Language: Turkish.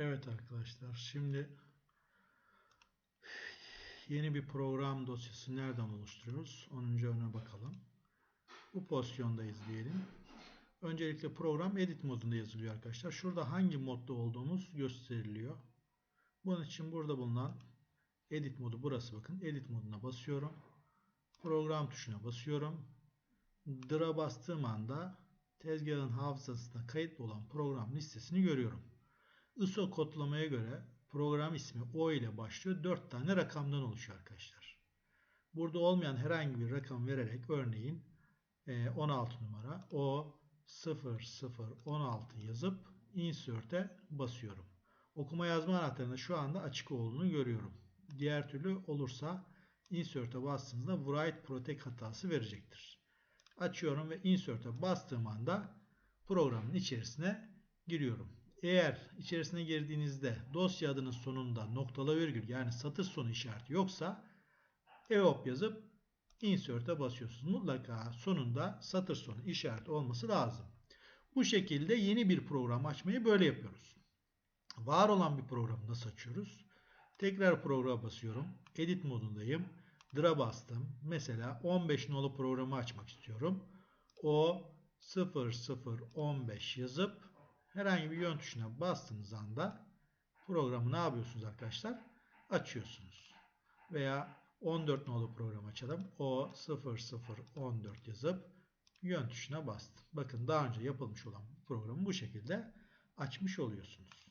Evet arkadaşlar şimdi yeni bir program dosyası nereden oluşturuyoruz? 10. örneğe bakalım. Bu pozisyondayız diyelim. Öncelikle program edit modunda yazılıyor arkadaşlar. Şurada hangi modda olduğumuz gösteriliyor. Bunun için burada bulunan edit modu burası bakın. Edit moduna basıyorum. Program tuşuna basıyorum. Dır'a bastığım anda tezgahın hafızasına kayıtlı olan program listesini görüyorum. ISO kodlamaya göre program ismi O ile başlıyor. 4 tane rakamdan oluşuyor arkadaşlar. Burada olmayan herhangi bir rakam vererek örneğin 16 numara O 0016 yazıp insert'e basıyorum. Okuma yazma anahtarında şu anda açık olduğunu görüyorum. Diğer türlü olursa insert'e bastığınızda write protect hatası verecektir. Açıyorum ve insert'e bastığım anda programın içerisine giriyorum. Eğer içerisine girdiğinizde dosya adının sonunda noktalı virgül yani satır sonu işareti yoksa eop yazıp insert'e basıyorsunuz. Mutlaka sonunda satır sonu işareti olması lazım. Bu şekilde yeni bir program açmayı böyle yapıyoruz. Var olan bir programı nasıl açıyoruz? Tekrar programa basıyorum. Edit modundayım. Dra bastım. Mesela 15 nolu programı açmak istiyorum. O 0015 yazıp herhangi bir yön tuşuna bastığınız anda programı ne yapıyorsunuz arkadaşlar? Açıyorsunuz. Veya 14 nolu program açalım. O 0014 yazıp yön tuşuna bastım. Bakın daha önce yapılmış olan programı bu şekilde açmış oluyorsunuz.